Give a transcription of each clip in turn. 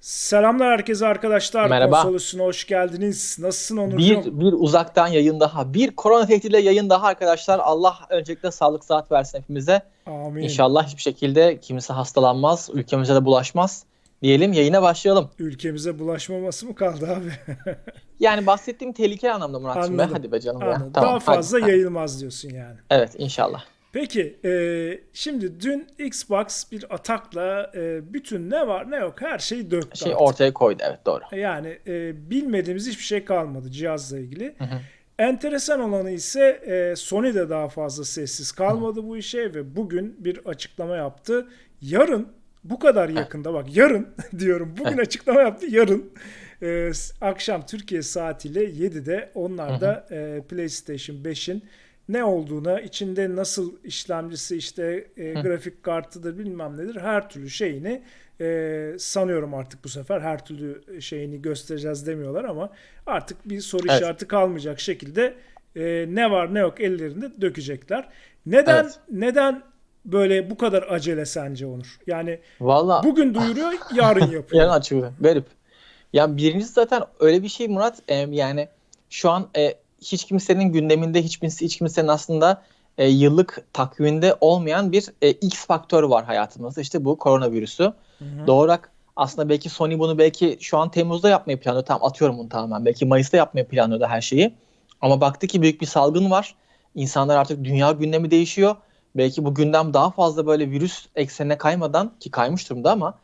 Selamlar herkese arkadaşlar. Merhaba. Konsolosuna hoş geldiniz. Nasılsın Onurcuğum? Bir, bir uzaktan yayın daha. Bir korona tehdidiyle yayın daha arkadaşlar. Allah öncelikle sağlık saat versin hepimize. Amin. İnşallah hiçbir şekilde kimse hastalanmaz. Ülkemize de bulaşmaz. Diyelim yayına başlayalım. Ülkemize bulaşmaması mı kaldı abi? Yani bahsettiğim tehlikeli anlamda Murat'cığım. Hadi be canım Anladım. ya. Tamam, Daha fazla hadi. yayılmaz diyorsun yani. Evet inşallah. Peki e, şimdi dün Xbox bir atakla e, bütün ne var ne yok her şeyi döktü. Şey artık. ortaya koydu evet doğru. Yani e, bilmediğimiz hiçbir şey kalmadı cihazla ilgili. Hı hı. Enteresan olanı ise e, Sony de daha fazla sessiz kalmadı bu işe ve bugün bir açıklama yaptı. Yarın bu kadar yakında bak yarın diyorum bugün açıklama yaptı yarın e, akşam Türkiye saatiyle 7'de onlar da e, PlayStation 5'in ne olduğuna içinde nasıl işlemcisi işte e, grafik kartıdır bilmem nedir her türlü şeyini e, sanıyorum artık bu sefer her türlü şeyini göstereceğiz demiyorlar ama artık bir soru Evet. işareti kalmayacak şekilde e, ne var ne yok ellerinde dökecekler. Neden Evet. neden böyle bu kadar acele sence Onur? Yani Valla bugün duyuruyor yarın yapıyor. yarın açığı. Garip. Ya birincisi zaten öyle bir şey Murat. e, yani şu an e, hiç kimsenin gündeminde hiç hiç kimsenin aslında e, yıllık takviminde olmayan bir e, X faktör var hayatımızda. İşte bu koronavirüsü. Hı hı. Doğal olarak aslında belki Sony bunu belki şu an Temmuz'da yapmayı planlıyor. Tamam atıyorum bunu tamamen. Belki Mayıs'ta yapmayı planlıyordu her şeyi. Ama baktı ki büyük bir salgın var. İnsanlar artık dünya gündemi değişiyor. Belki bu gündem daha fazla böyle virüs eksenine kaymadan ki kaymış durumda ama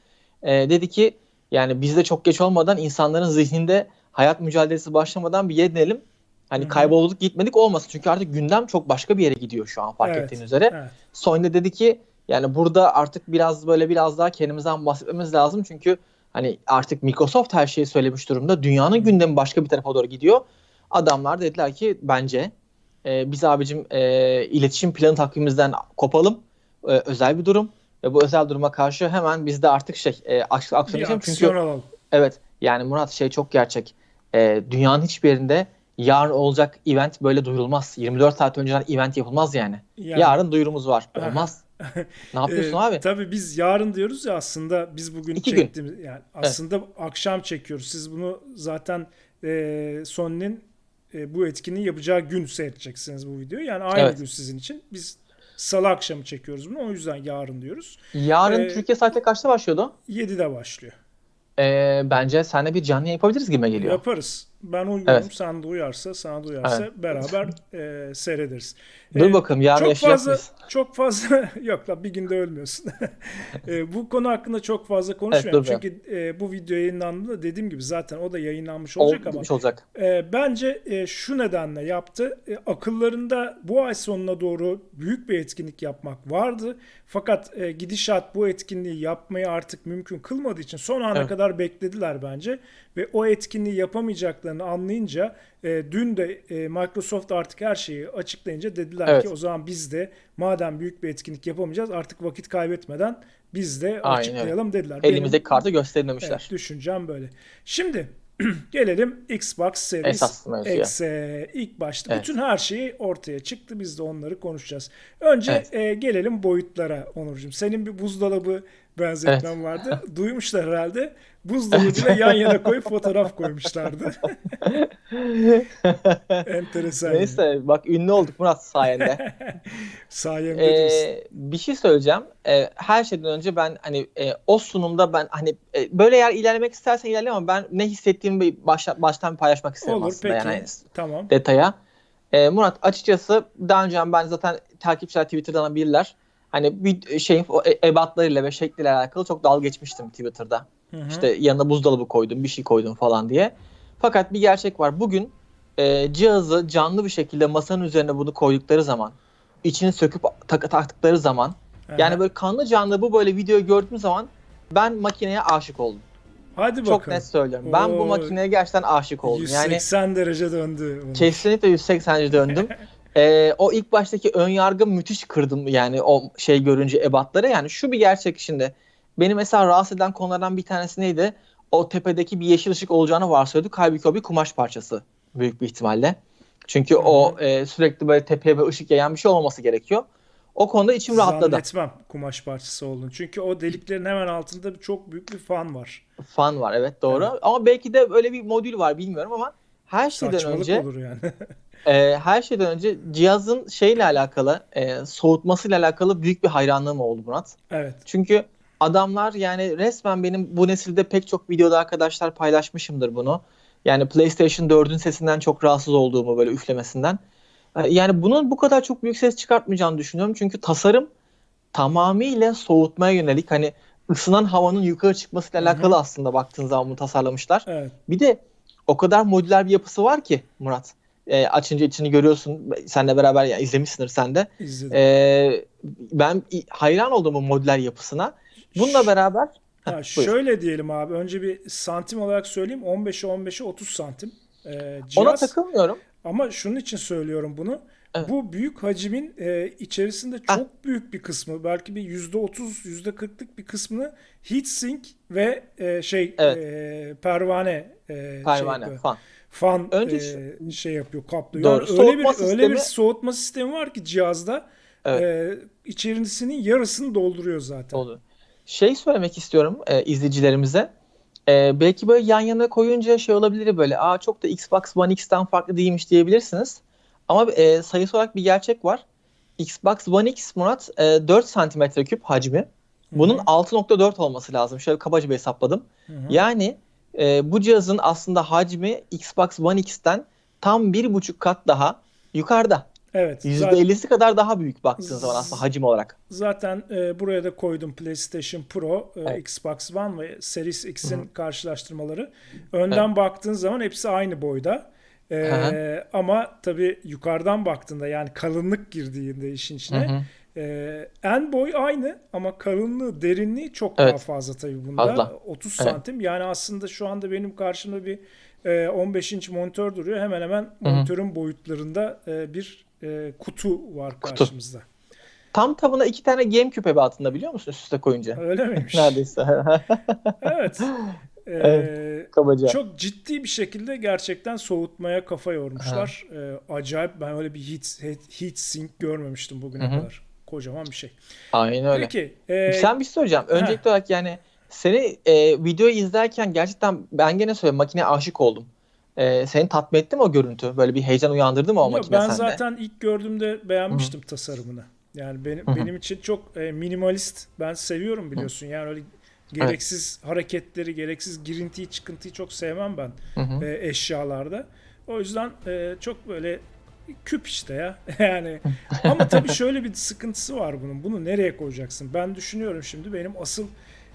e, dedi ki yani bizde çok geç olmadan insanların zihninde hayat mücadelesi başlamadan bir yedinelim. Hani Hı hı. kaybolduk gitmedik olmasın. Çünkü artık gündem çok başka bir yere gidiyor şu an fark Evet, ettiğin üzere. Evet. Sony de dedi ki yani burada artık biraz böyle biraz daha kendimizden bahsetmemiz lazım. Çünkü hani artık Microsoft her şeyi söylemiş durumda. Dünyanın gündemi başka bir tarafa doğru gidiyor. Adamlar dediler ki bence e, biz abicim e, iletişim planı takvimimizden kopalım. E, özel bir durum. Ve bu özel duruma karşı hemen biz de artık şey e, aks- aksiyon aksiyon Çünkü alalım. evet yani Murat şey çok gerçek. E, dünyanın hiçbir yerinde yarın olacak event böyle duyurulmaz. 24 saat önceden event yapılmaz yani. Yani- Yarın duyurumuz var. Olmaz. ne yapıyorsun Ee, abi? Tabii biz yarın diyoruz ya aslında biz bugün İki gün. çektiğimiz yani aslında akşam çekiyoruz. Siz bunu zaten e, Sony'nin e, bu etkinliği yapacağı gün seyredeceksiniz bu videoyu. Yani aynı Evet. gün sizin için. Biz salı akşamı çekiyoruz bunu. O yüzden yarın diyoruz. Yarın Ee, Türkiye saati kaçta başlıyordu? 7'de başlıyor. Ee, bence seninle bir canlı yapabiliriz gibi geliyor. Yaparız. Ben uyuyorum. Evet. Sen de uyarsa, sana da uyarsa beraber e, seyrederiz. Dur Ee, bakalım yarın çok fazla mıyız? çok fazla yok la bir günde ölmüyorsun. E, bu konu hakkında çok fazla konuşmayalım. be. Çünkü e, bu video yayınlandığında dediğim gibi zaten o da yayınlanmış Olacak olacak ama olacak. e, bence e, şu nedenle yaptı. E, akıllarında bu ay sonuna doğru büyük bir etkinlik yapmak vardı. Fakat e, gidişat bu etkinliği yapmayı artık mümkün kılmadığı için son ana Evet. kadar beklediler bence. Ve o etkinliği yapamayacaklarını anlayınca e, dün de e, Microsoft artık her şeyi açıklayınca dediler Evet. ki o zaman biz de madem büyük bir etkinlik yapamayacağız artık vakit kaybetmeden biz de Aynen öyle. açıklayalım dediler. Benim- Elimizdeki kartı göstermemişler. Evet, düşüncem böyle. Şimdi gelelim Xbox Series. X'e. İlk başta Evet. bütün her şeyi ortaya çıktı. Biz de onları konuşacağız. Önce Evet. e, gelelim boyutlara Onurcuğum. Senin bir buzdolabı benzetmen vardı. Duymuşlar herhalde. Buzdolabıyla yan yana koyup fotoğraf koymuşlardı. Enteresan. Neyse bak ünlü olduk Murat sayende. Diyorsun. Ee, bir şey söyleyeceğim. Ee, her şeyden önce ben hani e, o sunumda ben hani e, böyle eğer ilerlemek istersen ilerle ama ben ne hissettiğimi başla, baştan bir paylaşmak isterim Olur aslında peki. yani Tamam. detaya. Ee, Murat açıkçası daha önce ben zaten takipçiler Twitter'dan bilirler. Hani bir şeyin o e- ebatlarıyla ve şekliyle alakalı çok dalga geçmiştim Twitter'da. Hı hı. İşte yanına buzdolabı koydum, bir şey koydum falan diye. Fakat bir gerçek var. Bugün e, cihazı canlı bir şekilde masanın üzerine bunu koydukları zaman, içini söküp tak- taktıkları zaman, yani Aha. böyle kanlı canlı bu böyle videoyu gördüğüm zaman ben makineye aşık oldum. Hadi bakalım. Çok net söylüyorum. Ben bu Oo. makineye gerçekten aşık oldum. Yani 180 derece döndü. Kesinlikle 180 derece döndüm. Ee, o ilk baştaki ön yargı müthiş kırdım yani o şey görünce ebatları. Yani şu bir gerçek şimdi. Beni mesela rahatsız eden konulardan bir tanesi neydi? O tepedeki bir yeşil ışık olacağını varsayıyorduk. Halbuki o bir kumaş parçası büyük bir ihtimalle. Çünkü o e, sürekli böyle tepeye bir ışık yayan bir şey olmaması gerekiyor. O konuda içim rahatladı. Zannetmem kumaş parçası olduğunu. Çünkü o deliklerin hemen altında çok büyük bir fan var. Fan var evet doğru. Evet. Ama belki de öyle bir modül var bilmiyorum ama her şeyden Saçmalık önce olur yani. e, her şeyden önce cihazın şeyle alakalı e, soğutmasıyla alakalı büyük bir hayranlığım oldu Murat. evet. Çünkü adamlar yani resmen benim bu nesilde pek çok videoda arkadaşlar paylaşmışımdır bunu. Yani PlayStation 4'ün sesinden çok rahatsız olduğumu böyle üflemesinden. E, Yani bunun bu kadar çok büyük ses çıkartmayacağını düşünüyorum. Çünkü tasarım tamamıyla soğutmaya yönelik hani ısınan havanın yukarı çıkmasıyla Hı hı. alakalı aslında baktığın zaman bunu tasarlamışlar. Evet. Bir de o kadar modüler bir yapısı var ki Murat. E, açınca içini görüyorsun. Seninle beraber ya izlemişsindir sen de. izledim. E, ben hayran oldum bu modüler yapısına. Bununla beraber Ha, şöyle diyelim abi. Önce bir santim olarak söyleyeyim. 15'e 15'e 30 santim. Ona cihaz. takılmıyorum. Ama şunun için söylüyorum bunu. Evet. Bu büyük hacmin e, içerisinde çok Ah. büyük bir kısmı, belki bir %30, %40'lık bir kısmını heatsink ve e, şey Evet. e, pervane e, şey Pervane yapıyor. falan. Fan Önce e, şey yapıyor, kaplıyor. Doğru. Öyle bir Soğutma öyle bir sistemi- soğutma sistemi var ki cihazda Evet. e, içerisinin yarısını dolduruyor zaten. Oldu. Şey söylemek istiyorum e, izleyicilerimize. E, belki böyle yan yana koyunca şey olabilir böyle. Aa çok da Xbox One X'ten farklı değilmiş diyebilirsiniz. Ama e, sayısı olarak bir gerçek var. Xbox One X Murat e, 4 santimetre küp hacmi. Bunun Hı hı. 6.4 olması lazım. Şöyle kabaca bir hesapladım. Hı hı. Yani e, bu cihazın aslında hacmi Xbox One X'ten tam bir buçuk kat daha yukarıda. Evet. zaten- %50'si kadar daha büyük baktığın zaman aslında hacim olarak. Zaten e, buraya da koydum PlayStation Pro, e, Evet. Xbox One ve Series X'in karşılaştırmaları. Önden baktığın zaman hepsi aynı boyda. E, Hı ama tabii yukarıdan baktığında yani kalınlık girdiğinde işin içine Hı hı. e, en boy aynı ama kalınlığı, derinliği çok daha Evet. fazla tabii bunda. Fazla. 30 Evet. santim. Yani aslında şu anda benim karşımda bir e, 15 inç monitör duruyor. Hemen hemen monitörün boyutlarında e, bir e, kutu var Kutu. karşımızda. Tam tavına iki tane GameCube ebatında biliyor musun üst üste koyunca? Öyle miymiş? Neredeyse. Evet. Ee, Evet, Kabaca. Çok ciddi bir şekilde gerçekten soğutmaya kafa yormuşlar. Ee, acayip ben öyle bir heat, heat, heat sink görmemiştim bugüne Hı hı. kadar. Kocaman bir şey. Aynen öyle. Peki. e, Sen bir şey söyleyeceğim. Öncelikli olarak yani seni e, videoyu izlerken gerçekten ben gene söyleyeyim makineye aşık oldum. E, seni tatmin etti mi o görüntü? Böyle bir heyecan uyandırdı mı o yok, makine ben sende? zaten ilk gördüğümde beğenmiştim tasarımını. Yani benim benim için çok e, minimalist. Ben seviyorum biliyorsun. Yani öyle gereksiz hareketleri, gereksiz girintiyi, çıkıntıyı çok sevmem ben. Hı hı. e, eşyalarda. O yüzden e, çok böyle küp işte ya. Yani ama tabii şöyle bir sıkıntısı var bunun. Bunu nereye koyacaksın? Ben düşünüyorum şimdi benim asıl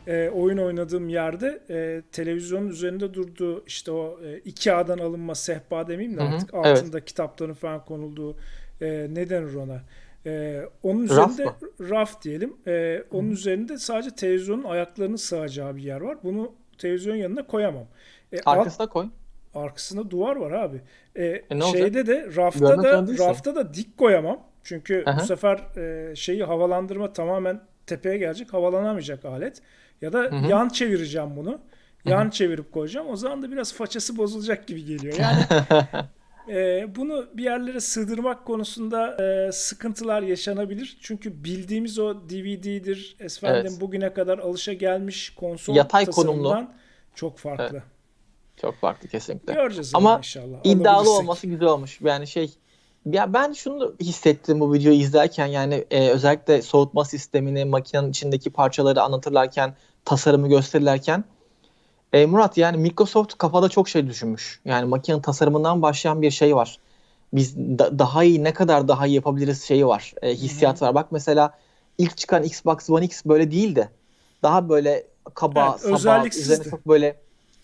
e, oyun oynadığım yerde e, televizyonun üzerinde durduğu işte o e, Ikea'dan alınma sehpa demeyeyim de artık evet. altında kitapların falan konulduğu e, ne denir ona? E, onun Raf üzerinde mı? raf diyelim. E, onun üzerinde sadece televizyonun ayaklarının sığacağı bir yer var. Bunu televizyonun yanına koyamam. E, alt- Arkasına koy. Arkasında duvar var abi. E, E olacak? şeyde de rafta Görmek da rafta da dik koyamam. Çünkü Aha. bu sefer e, şeyi havalandırma tamamen tepeye gelecek. Havalanamayacak alet. Ya da hı. yan çevireceğim bunu. Yan çevirip koyacağım. O zaman da biraz façası bozulacak gibi geliyor. Yani e, bunu bir yerlere sığdırmak konusunda e, sıkıntılar yaşanabilir. Çünkü bildiğimiz o DVD'dir, efendim Evet. bugüne kadar alışa gelmiş konsol Yatay konumlu. çok farklı. Çok farklı kesinlikle. Göreceğiz Ama inşallah. İddialı olması güzel olmuş. Yani şey ya ben şunu hissettim bu videoyu izlerken yani e, özellikle soğutma sistemini, makinenin içindeki parçaları anlatırlarken, tasarımı gösterirlerken e, Murat yani Microsoft kafada çok şey düşünmüş. Yani makinenin tasarımından başlayan bir şey var. Biz da- daha iyi ne kadar daha iyi yapabiliriz şeyi var. E, hissiyat var. Bak mesela ilk çıkan Xbox One X böyle değildi. Daha böyle kaba, Evet, saba, özelliksizdi. üzerine çok böyle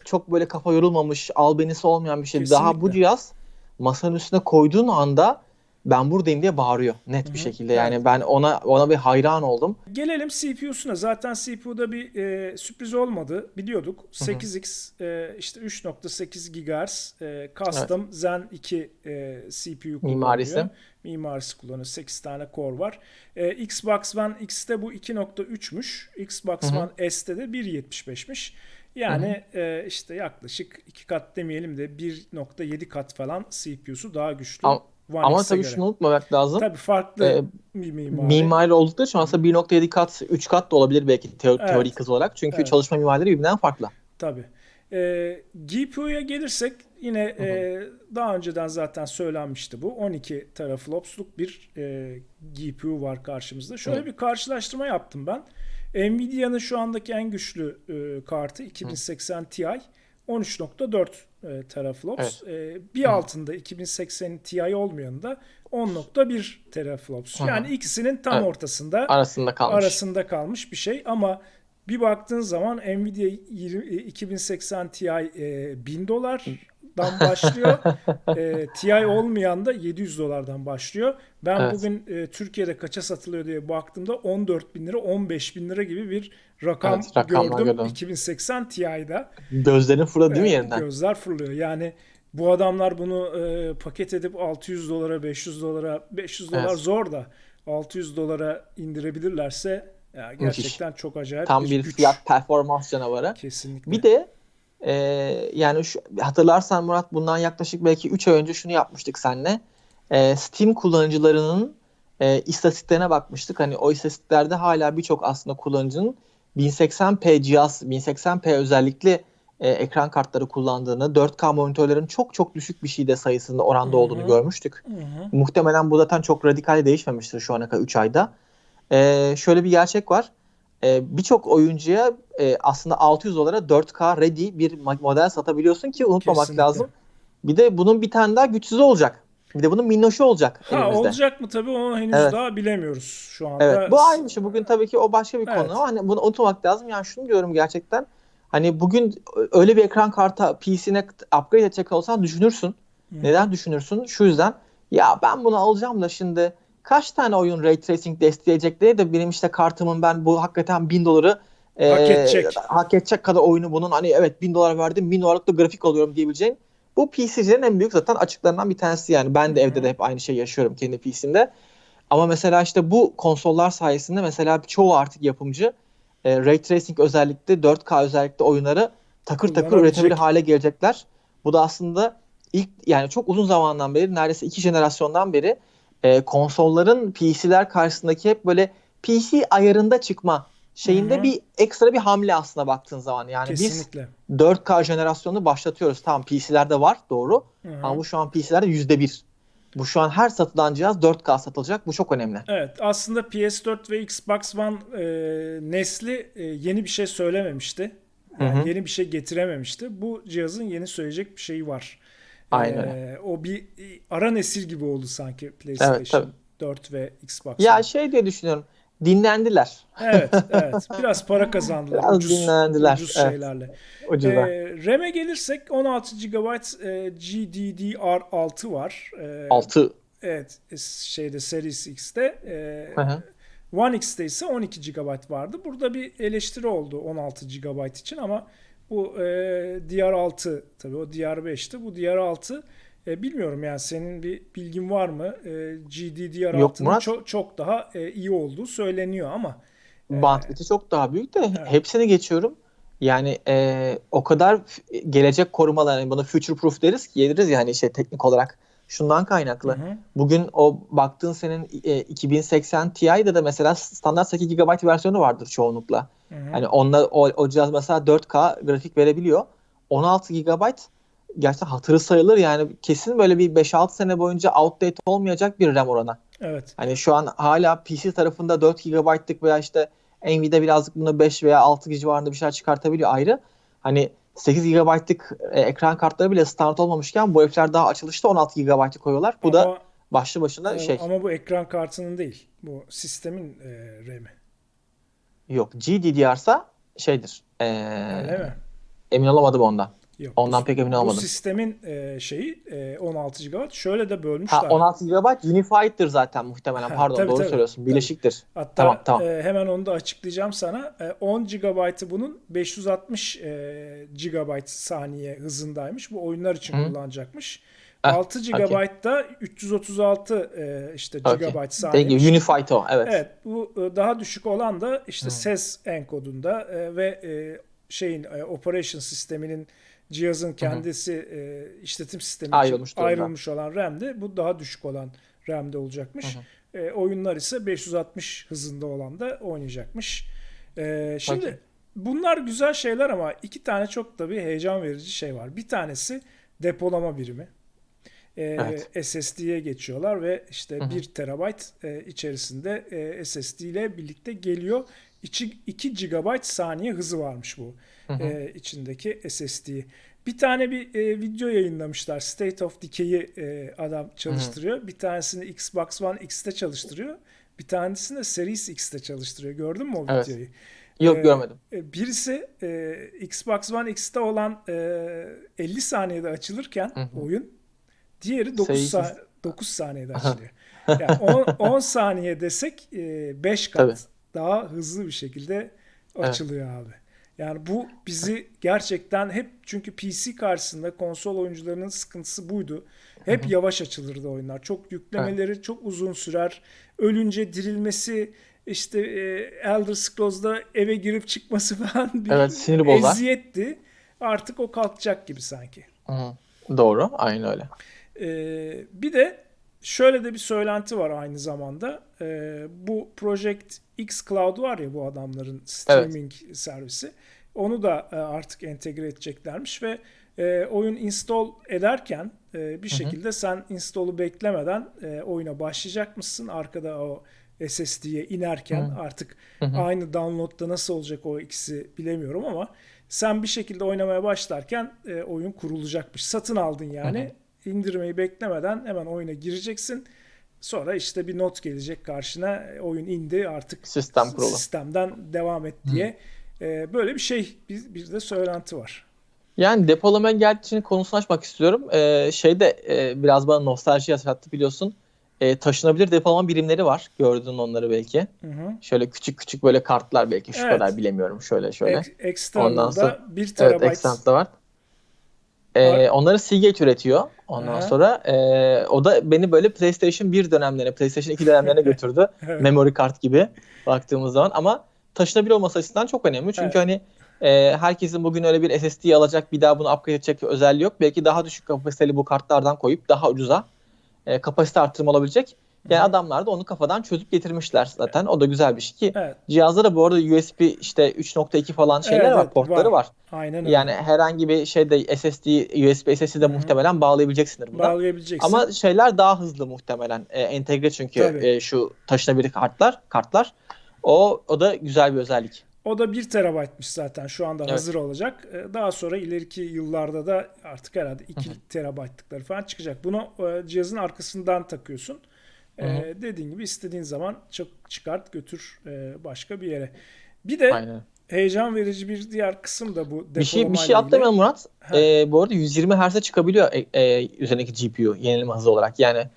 çok böyle kafa yorulmamış, albenisi olmayan bir şey. Daha bu Kesinlikle. cihaz masanın üstüne koyduğun anda ben buradayım diye bağırıyor net bir şekilde. Yani Evet. ben ona ona bir hayran oldum. Gelelim CPU'suna. Zaten CPU'da bir e, sürpriz olmadı. Biliyorduk. 8X e, işte 3.8 GHz e, custom Zen 2 e, CPU kullanıyor. Mimarisi. Mimarisi kullanıyor. 8 tane core var. E, Xbox One X'te bu 2.3'müş. Xbox Hı hı. One S'te de 1.75'miş. Yani e, işte yaklaşık 2 kat demeyelim de 1.7 kat falan CPU'su daha güçlü. Ama, One Ama tabii göre. şunu unutmamak lazım. Tabii farklı Ee, mimari. Mimari oldukları için aslında 1.7 kat, 3 kat da olabilir belki teo- Evet. teorik hız olarak. Çünkü Evet. çalışma mimarileri birbirinden farklı. Tabii. Ee, GPU'ya gelirsek yine e, daha önceden zaten söylenmişti bu. 12 teraflopsluk bir e, GPU var karşımızda. Şöyle Hı. bir karşılaştırma yaptım ben. Nvidia'nın şu andaki en güçlü e, kartı 2080 Ti 13.4 e, teraflops. E, bir altında 2080 Ti olmayanı da 10.1 teraflops. Hı hı. Yani ikisinin tam Evet. ortasında Arasında kalmış. arasında kalmış bir şey ama bir baktığın zaman Nvidia 20 2080 Ti e, 1000 dolardan başlıyor. e, Ti olmayan da 700 dolardan başlıyor. Ben Evet. bugün e, Türkiye'de kaça satılıyor diye baktığımda 14 bin lira 15 bin lira gibi bir rakam Evet, gördüm gördüm. 2080 Ti'da. Gözlerin fırladı değil mi Evet, yerinden? Gözler fırlıyor. Yani bu adamlar bunu e, paket edip 600 dolara, 500 dolara, 500 dolar Evet. zor da 600 dolara indirebilirlerse ya gerçekten çok acayip Tam bir güç. fiyat performans canavarı. Kesinlikle. Bir de e, yani şu, hatırlarsan Murat bundan yaklaşık belki 3 ay önce şunu yapmıştık seninle. E, Steam kullanıcılarının e, istatistiklerine bakmıştık. Hani o istatistiklerde hala birçok aslında kullanıcının 1080p cihaz, 1080p özellikli e, ekran kartları kullandığını, 4K monitörlerin çok çok düşük bir şeyde sayısında oranda Hı hı. olduğunu görmüştük. Hı hı. Muhtemelen bu zaten çok radikal değişmemiştir şu ana kadar 3 ayda. Ee, şöyle bir gerçek var. Ee, Birçok oyuncuya e, aslında 600 dolara 4K ready bir model satabiliyorsun ki unutmamak Kesinlikle. lazım. Bir de bunun bir tane daha güçsüzü olacak. Bir de bunun minnoşu olacak Ha elimizde. olacak mı tabii onu henüz Evet. daha bilemiyoruz şu anda. Evet. Bu aynı şey. Bugün tabii ki o başka bir Evet. konu ama hani bunu unutmamak lazım. Yani şunu diyorum gerçekten. Hani bugün öyle bir ekran kartı PC'ne upgrade edecek olsan düşünürsün. Hı. Neden düşünürsün? Şu yüzden ya ben bunu alacağım da şimdi kaç tane oyun ray tracing destekleyecek diye de benim işte kartımın ben bu hakikaten 1000 doları e, Hak edecek. hak edecek kadar oyunu bunun hani evet 1000 dolar verdim 1000 dolarlık da grafik alıyorum diyebileceğin bu PC'cilerin en büyük zaten açıklarından bir tanesi yani ben de evde de hep aynı şeyi yaşıyorum kendi PC'mde. Ama mesela işte bu konsollar sayesinde mesela çoğu artık yapımcı e, ray tracing özellikle 4K özellikle oyunları takır takır üretebilir hale gelecekler. Bu da aslında ilk yani çok uzun zamandan beri neredeyse iki jenerasyondan beri e, konsolların PC'ler karşısındaki hep böyle PC ayarında çıkma şeyinde Hı hı. bir ekstra bir hamle aslında baktığın zaman. Yani Kesinlikle. biz 4K jenerasyonunu başlatıyoruz. Tamam PC'lerde var doğru Hı hı. ama bu şu an PC'lerde %1. Bu şu an her satılan cihaz 4K satılacak. Bu çok önemli. Evet aslında PS4 ve Xbox One e, nesli e, yeni bir şey söylememişti. Yani yeni bir şey getirememişti. Bu cihazın yeni söyleyecek bir şeyi var. Aynen E, o bir ara nesil gibi oldu sanki PlayStation Evet, tabii. 4 ve Xbox Ya şey diye düşünüyorum. Dinlendiler. Evet, evet. Biraz para kazandılar. Biraz ucuz, dinlendiler, ucuz evet. şeylerle. Ucuza. E, RAM'e gelirsek 16 GB e, GDDR6 var. E, 6. Evet, şeyde Series X'te. E, Hı hı. One X'te ise 12 GB vardı. Burada bir eleştiri oldu 16 GB için ama bu e, DR6 tabii o DR5'ti. Bu DR6 e, bilmiyorum yani senin bir bilgin var mı? E, Yok GDDR6'nın Murat. çok, çok daha e, iyi olduğu söyleniyor ama Bandwidth'i çok daha büyük de Evet. hepsini geçiyorum. Yani e, o kadar gelecek korumalar yani bunu future proof deriz ki deriz yani şey teknik olarak şundan kaynaklı. Hı hı. Bugün o baktığın senin e, 2080 Ti'de de mesela standart 8 GB versiyonu vardır çoğunlukla. Hı hı. Hani onunla o, o cihaz mesela 4K grafik verebiliyor. 16 GB gerçekten hatırı sayılır yani kesin böyle bir 5-6 sene boyunca outdate olmayacak bir RAM oranı. evet. Hani şu an hala PC tarafında 4 GB'lık veya işte Nvidia birazcık bunu 5 veya 6 civarında bir şeyler çıkartabiliyor ayrı. Hani 8 GB'lık e, ekran kartları bile standart olmamışken bu herifler daha açılışta 16 GB koyuyorlar. Bu da Ama- başlı başına şey. Ama bu ekran kartının değil. Bu sistemin e, RAM'i. Yok GDDR'sa şeydir. Ee, Öyle mi? emin olamadım ondan. Yok. Ondan bu, pek emin bu olamadım. sistemin e, şeyi e, 16 GB. Şöyle de bölmüşler. Ha 16 GB Unified'dir zaten muhtemelen. Ha, Pardon tabii, doğru tabii. söylüyorsun. Birleşiktir. Hatta Tamam, tamam. e, hemen onu da açıklayacağım sana. E, 10 GB'ı bunun 560 e, GB saniye hızındaymış. Bu oyunlar için Hı. kullanacakmış. Ah, 6 GB da 336 e, işte. GB Dediğim saniye. gibi Unified o. Evet. Evet, bu e, daha düşük olan da işte Hı. ses enkodunda e, ve e, şeyin e, operation sisteminin cihazın kendisi e, işletim sistemi Ayrılmış için durumda. ayrılmış olan RAM'de bu daha düşük olan RAM'de olacakmış. E, oyunlar ise 560 hızında olan da oynayacakmış. E, şimdi Peki. bunlar güzel şeyler ama iki tane çok da bir heyecan verici şey var. Bir tanesi depolama birimi. E, Evet. SSD'ye geçiyorlar ve işte Hı hı. 1 terabayt e, içerisinde e, SSD ile birlikte geliyor. İçi 2 GB saniye hızı varmış bu Hı hı. e, içindeki SSD. Bir tane bir e, video yayınlamışlar. State of Decay'i e, adam çalıştırıyor. Bir tanesini Xbox One X'te çalıştırıyor. Bir tanesini de Series X'te çalıştırıyor. Gördün mü o Evet. videoyu? Yok Ee, görmedim. E, Birisi e, Xbox One X'te olan e, 50 saniyede açılırken Hı hı. oyun diğeri 9, Series sa- 9 saniyede açılıyor. Yani 10, 10 saniye desek 5 kat Tabii. daha hızlı bir şekilde açılıyor abi. Yani bu bizi gerçekten hep çünkü PC karşısında konsol oyuncularının sıkıntısı buydu. Hep yavaş açılırdı oyunlar. Çok yüklemeleri çok uzun sürer. Ölünce dirilmesi işte e, Elder Scrolls'da eve girip çıkması falan bir Evet, sinir eziyetti. Artık o kalkacak gibi sanki. Hı hı. Doğru. Aynen öyle. Ee, bir de şöyle de bir söylenti var aynı zamanda. Ee, bu Project X Cloud var ya bu adamların streaming servisi. Onu da e, artık entegre edeceklermiş ve e, oyun install ederken e, bir şekilde sen install'u beklemeden e, oyuna başlayacakmışsın. Arkada o SSD'ye inerken artık aynı download'da nasıl olacak o ikisi bilemiyorum ama sen bir şekilde oynamaya başlarken e, oyun kurulacakmış. Satın aldın yani. İndirmeyi beklemeden hemen oyuna gireceksin. Sonra işte bir not gelecek karşına. E, Oyun indi artık Sistem kurulu. sistemden devam et diye. E, böyle bir şey bir, bir de söylenti var. Yani depolamaya geldiği konusunu açmak istiyorum. Ee, şeyde e, biraz bana nostalji yaşattı biliyorsun. E, taşınabilir depolama birimleri var. Gördün onları belki. Hı hı. Şöyle küçük küçük böyle kartlar belki şu Evet. kadar bilemiyorum şöyle şöyle. External'da Ondan sonra- 1 Evet, terabayt Extend'da var. Ee, onları Seagate üretiyor. Ondan Aha. sonra e, o da beni böyle PlayStation 1 dönemlerine, PlayStation 2 dönemlerine götürdü. Evet. Memory kart gibi baktığımız zaman. Ama taşınabilir olması açısından çok önemli. Çünkü Evet. hani e, herkesin bugün öyle bir SSD alacak, bir daha bunu upgrade edecek bir özelliği yok. Belki daha düşük kapasiteli bu kartlardan koyup daha ucuza e, kapasite artırımı olabilecek. Yani adamlar da onu kafadan çözüp getirmişler zaten. O da güzel bir şey ki. Evet. Cihazda da bu arada USB işte 3.2 falan şeyler Evet, var, evet, portları var. var. Aynen öyle. Yani herhangi bir şeyde SSD, USB SSD de muhtemelen bağlayabileceksindir buna. bağlayabileceksin. Ama şeyler daha hızlı muhtemelen. E, entegre çünkü Tabii. e, şu taşınabilir kartlar, kartlar. O o da güzel bir özellik. O da 1 terabaytmış zaten şu anda Evet. hazır olacak. Ee, Daha sonra ileriki yıllarda da artık herhalde 2 terabaytlıkları falan çıkacak. Bunu e, cihazın arkasından takıyorsun. Ee, dediğin gibi istediğin zaman çok çıkart götür e, başka bir yere. Bir de Aynen. heyecan verici bir diğer kısım da bu Bir şey bir şey atlamayalım Murat. E, bu arada 120 Hz'e çıkabiliyor e, e, üzerindeki GPU yenileme hızı olarak. Yani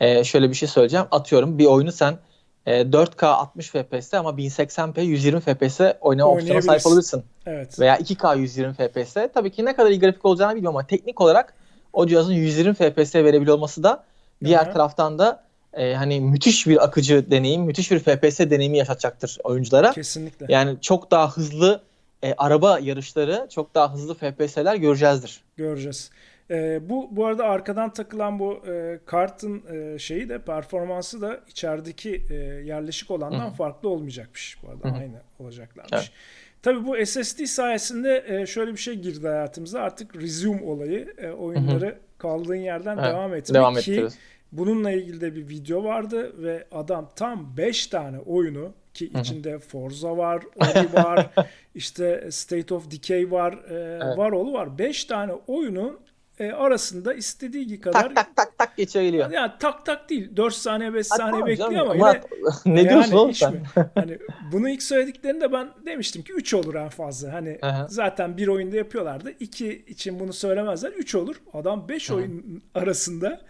e, şöyle bir şey söyleyeceğim. Atıyorum bir oyunu sen e, 4K 60 FPS ama 1080p 120 FPS oynama opsiyona sahip olabilirsin. Evet. veya 2K 120 FPS. Tabii ki ne kadar iyi grafik olacağını bilmiyorum ama teknik olarak o cihazın 120 FPS verebiliyor olması da diğer Aha. taraftan da e, hani müthiş bir akıcı deneyim, müthiş bir FPS deneyimi yaşatacaktır oyunculara. Kesinlikle. Yani çok daha hızlı e, araba yarışları, çok daha hızlı FPS'ler göreceğizdir. Göreceğiz. Ee, bu bu arada arkadan takılan bu e, kartın e, şeyi de performansı da içerideki e, yerleşik olandan Hı hı. farklı olmayacakmış bu arada. Hı hı. Aynı olacaklarmış. Evet. Tabii bu SSD sayesinde e, şöyle bir şey girdi hayatımıza. Artık resume olayı e, oyunları kaldığın yerden Evet, devam etmek Devam ki. Bununla ilgili de bir video vardı ve adam tam 5 tane oyunu ki içinde Forza var, Ori var, işte State of Decay var, e, Evet. Varolu var. 5 tane oyunun e, arasında istediği kadar Tak tak tak tak geçiyor geliyor. yani tak tak değil 4 saniye 5 Ha, saniye tamam bekliyor canım, ama yine ne diyorsun yani oğlum sen? mi? Hani bunu ilk söylediklerinde ben demiştim ki 3 olur en fazla. Hani Aha. zaten bir oyunda yapıyorlardı. 2 için bunu söylemezler. 3 olur. Adam 5 Aha. oyun arasında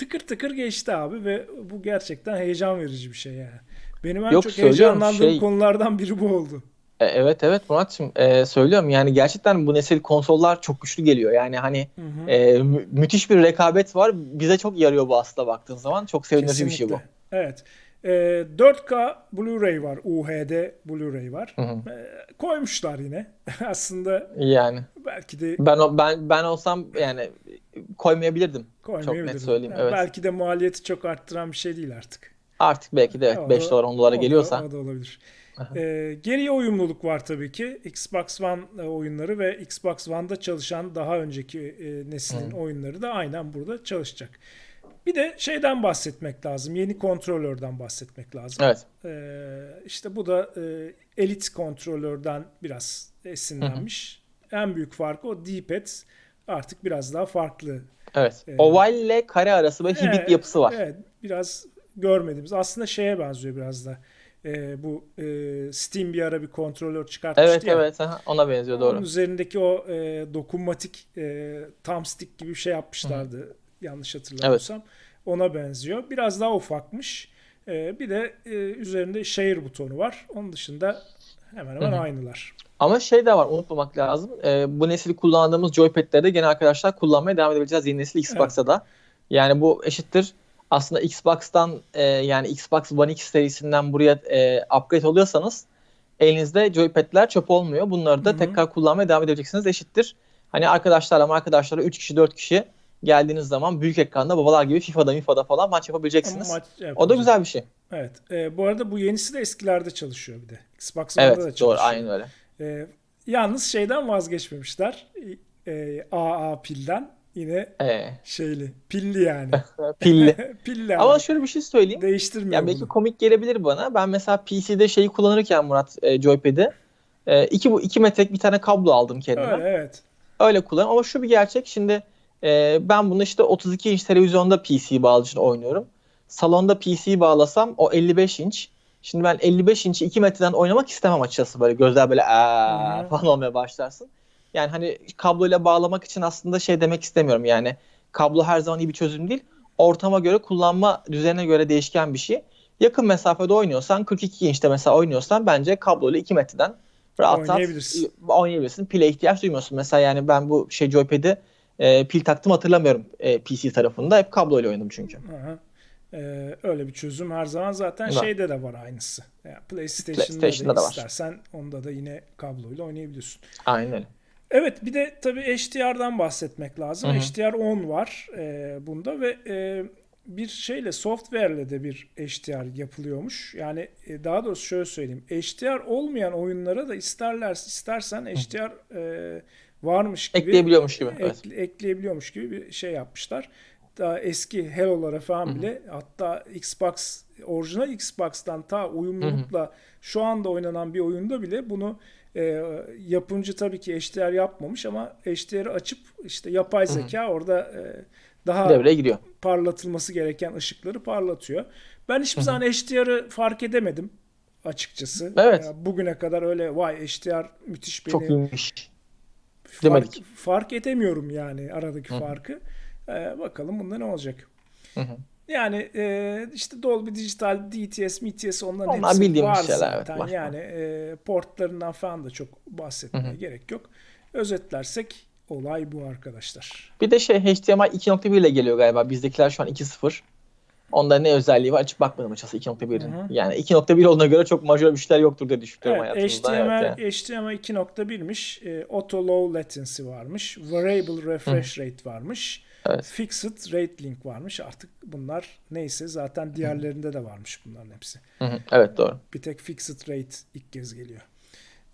tıkır tıkır geçti abi ve bu gerçekten heyecan verici bir şey yani. Benim en Yok, çok heyecanlandığım şey- konulardan biri bu oldu. E, Evet evet Murat'cığım e, söylüyorum yani gerçekten bu nesil konsollar çok güçlü geliyor. Yani hani Hı hı. e, mü- müthiş bir rekabet var. Bize çok yarıyor bu aslında baktığın zaman. Çok sevindirici bir şey bu. Evet. E, 4K Blu-ray var. UHD Blu-ray var. Hı hı. E, koymuşlar yine. Aslında Yani belki de ben ben ben olsam yani koymayabilirdim. koymayabilirim. söyleyeyim, Yani evet. Belki de maliyeti çok arttıran bir şey değil artık. Artık belki de O evet, da- 5 dolar 10 dolara o da- geliyorsa. O da olabilir. Ee, geriye uyumluluk var tabii ki. Xbox One e, oyunları ve Xbox One'da çalışan daha önceki e, neslin oyunları da aynen burada çalışacak. Bir de şeyden bahsetmek lazım. Yeni kontrolörden bahsetmek lazım. Evet. Ee, işte bu da e, Elite kontrolörden biraz esinlenmiş. En büyük farkı o D-pad artık biraz daha farklı. Evet. Ee, Oval ile kare arası böyle hibrit Evet, yapısı var. Evet, biraz görmediğimiz. Aslında şeye benziyor biraz da. Ee, bu e, Steam bir ara bir kontrolör çıkartmıştı Evet ya. evet aha, ona benziyor Onun doğru. üzerindeki o e, dokunmatik e, thumbstick gibi bir şey yapmışlardı. Yanlış hatırlamıyorsam. Ona benziyor. Biraz daha ufakmış. E, bir de e, üzerinde share butonu var. Onun dışında hemen hemen Hı hı. aynılar. Ama şey de var unutmamak lazım. Ee, bu nesil kullandığımız joypad'leri de gene arkadaşlar kullanmaya devam edebileceğiz yeni nesil Xbox'a da. Yani bu eşittir aslında Xbox'tan e, yani Xbox One X serisinden buraya e, upgrade oluyorsanız elinizde joypad'ler çöp olmuyor. Bunları da Hı hı. tekrar kullanmaya devam edebileceksiniz eşittir. Hani arkadaşlarla arkadaşlarla 3 kişi 4 kişi geldiğiniz zaman büyük ekranda babalar gibi FIFA'da MIFA'da falan maç yapabileceksiniz. Ama maç o da güzel bir şey. Evet. E, bu arada bu yenisi de eskilerde çalışıyor bir de. Xbox One'da da Evet çalışıyor. doğru aynen öyle. E, yalnız şeyden vazgeçmemişler. E, AA pilden yine Ee, şeyli. Pilli yani. pilli. pilli Ama abi. şöyle bir şey söyleyeyim. Değiştirmiyor Ya belki bunu. komik gelebilir bana. Ben mesela PC'de şeyi kullanırken Murat e, joypad'i e, iki, bu iki metrelik bir tane kablo aldım kendime. Öyle evet. Öyle kullanıyorum. Ama şu bir gerçek. Şimdi e, ben bunu işte 32 inç televizyonda PC bağlı için oynuyorum. Salonda PC bağlasam o 55 inç. Şimdi ben 55 inç'i 2 metreden oynamak istemem açıkçası böyle gözler böyle aa falan olmaya başlarsın. Yani hani kabloyla bağlamak için aslında şey demek istemiyorum yani kablo her zaman iyi bir çözüm değil. Ortama göre kullanma düzenine göre değişken bir şey. Yakın mesafede oynuyorsan 42 inçte mesela oynuyorsan bence kabloyla 2 metreden rahat Oynayabilirsin. oynayabilirsin. Pile ihtiyaç duymuyorsun. Mesela yani ben bu şey joypad'i e, pil taktım hatırlamıyorum e, PC tarafında. Hep kabloyla oynadım çünkü. Aha. Ee, öyle bir çözüm her zaman zaten Var. şeyde de var aynısı. Yani PlayStation'da, PlayStation'da da da var. istersen onda da yine kabloyla oynayabiliyorsun. Aynen. Evet bir de tabii HDR'dan bahsetmek lazım. Hı hı. HDR 10 var e, bunda ve e, bir şeyle software'le de bir HDR yapılıyormuş. Yani e, daha doğrusu şöyle söyleyeyim. HDR olmayan oyunlara da isterler istersen HDR e, varmış gibi Ekleyebiliyormuş gibi. ek- Evet. ekleyebiliyormuş gibi bir şey yapmışlar. Daha eski Halo'lara falan bile hatta Xbox orijinal Xbox'tan ta uyumlulukla şu anda oynanan bir oyunda bile bunu e, yapımcı tabii ki HDR yapmamış ama HDR'i açıp işte yapay zeka orada e, daha Devreye giriyor. parlatılması gereken ışıkları parlatıyor. Ben hiçbir zaman HDR'ı fark edemedim açıkçası. Evet. Ya bugüne kadar öyle vay HDR müthiş beni Çok iyiymiş. fark, demedik. fark edemiyorum yani aradaki Hı hı. farkı. Ee, bakalım bunda ne olacak. Hı hı. Yani e, işte Dolby Digital, DTS, MTS onların Onlar hepsi var şeyler, evet, zaten. var. yani e, portlarından falan da çok bahsetmeye Hı hı. gerek yok. Özetlersek olay bu arkadaşlar. Bir de şey HDMI 2.1 ile geliyor galiba. Bizdekiler şu an 2.0. Onda ne özelliği var? Açıp bakmadım açıkçası 2.1'in. Hı hı. Yani 2.1 olduğuna göre çok majör bir şeyler yoktur diye düşünüyorum Evet, hayatımızda. HDMI, Evet, yani. HDMI 2.1'miş. E, auto low latency varmış. Variable refresh rate varmış. Evet. Fixed rate link varmış. Artık bunlar neyse zaten diğerlerinde de varmış bunların hepsi. Hı hı. Evet doğru. Bir tek fixed rate ilk kez geliyor.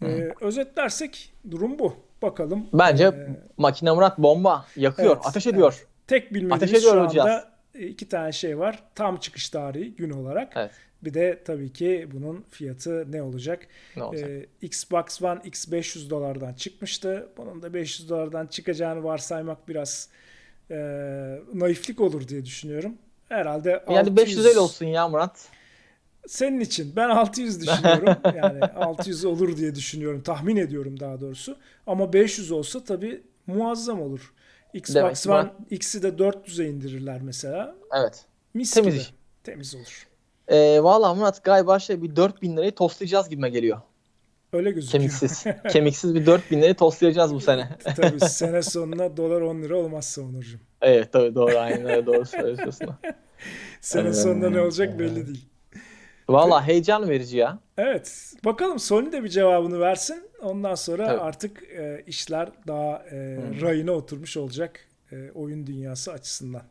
Ee, özetlersek durum bu. Bakalım. Bence Ee, makine Murat bomba yakıyor, evet, ateş ediyor. tek bilmediğimiz Ateş ediyor şu anda iki tane şey var. Tam çıkış tarihi gün olarak. Evet. Bir de tabii ki bunun fiyatı ne olacak? Ne olacak? Ee, Xbox One X 500 dolardan çıkmıştı. Bunun da 500 dolardan çıkacağını varsaymak biraz e, naiflik olur diye düşünüyorum. Herhalde yani 500 öyle olsun ya Murat. Senin için ben 600 düşünüyorum. Yani 600 olur diye düşünüyorum. Tahmin ediyorum daha doğrusu. Ama 500 olsa tabii muazzam olur. Xbox Demek One ben- X'i de 400'e indirirler mesela. Evet. Mis Temiz gibi. Temiz olur. Ee, Valla Murat galiba şey bir 4000 lirayı tostlayacağız gibime geliyor. Öyle gözüküyor. Kemiksiz. Kemiksiz bir 4000 lirayı tostlayacağız bu sene. tabii sene sonuna dolar 10 lira olmazsa Onurcuğum. evet tabii doğru aynen öyle doğru söylüyorsun. Sene sonunda ne olacak belli değil. Valla heyecan verici ya. Evet. Bakalım Sony de bir cevabını versin. Ondan sonra Tabii. artık e, işler daha e, rayına oturmuş olacak e, oyun dünyası açısından.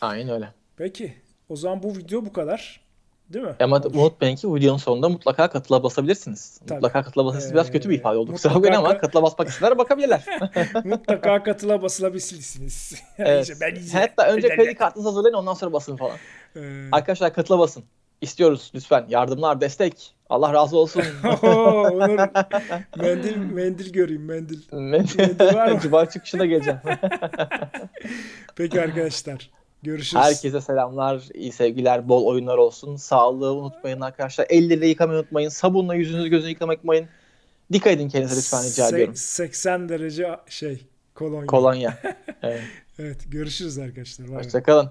Aynen öyle. Peki. O zaman bu video bu kadar. Değil mi? Ama Olur. unutmayın ki videonun sonunda mutlaka katıla basabilirsiniz. Tabii. Mutlaka katıla basabilirsiniz. Biraz kötü bir ifade oldu. Kusura bakmayın ama ka- katıla basmak isteyenler bakabilirler. Mutlaka katıla basılabilirsiniz. evet. İşte ben izin- Hatta önce kredi kartınızı hazırlayın ondan sonra basın falan. Ee, Arkadaşlar katıla basın. İstiyoruz lütfen. Yardımlar, destek. Allah razı olsun. Onur, mendil, mendil göreyim mendil. Mendil var mı? Cuma çıkışına geleceğim. Peki arkadaşlar. Görüşürüz. Herkese selamlar, iyi sevgiler, bol oyunlar olsun. Sağlığı unutmayın arkadaşlar. Elleri yıkamayı unutmayın. Sabunla yüzünüzü gözünü yıkamayı unutmayın. Dikkat edin kendinize lütfen rica Se- ediyorum. 80 derece şey kolonya. Kolonya. Evet. Evet görüşürüz arkadaşlar. Hoşçakalın.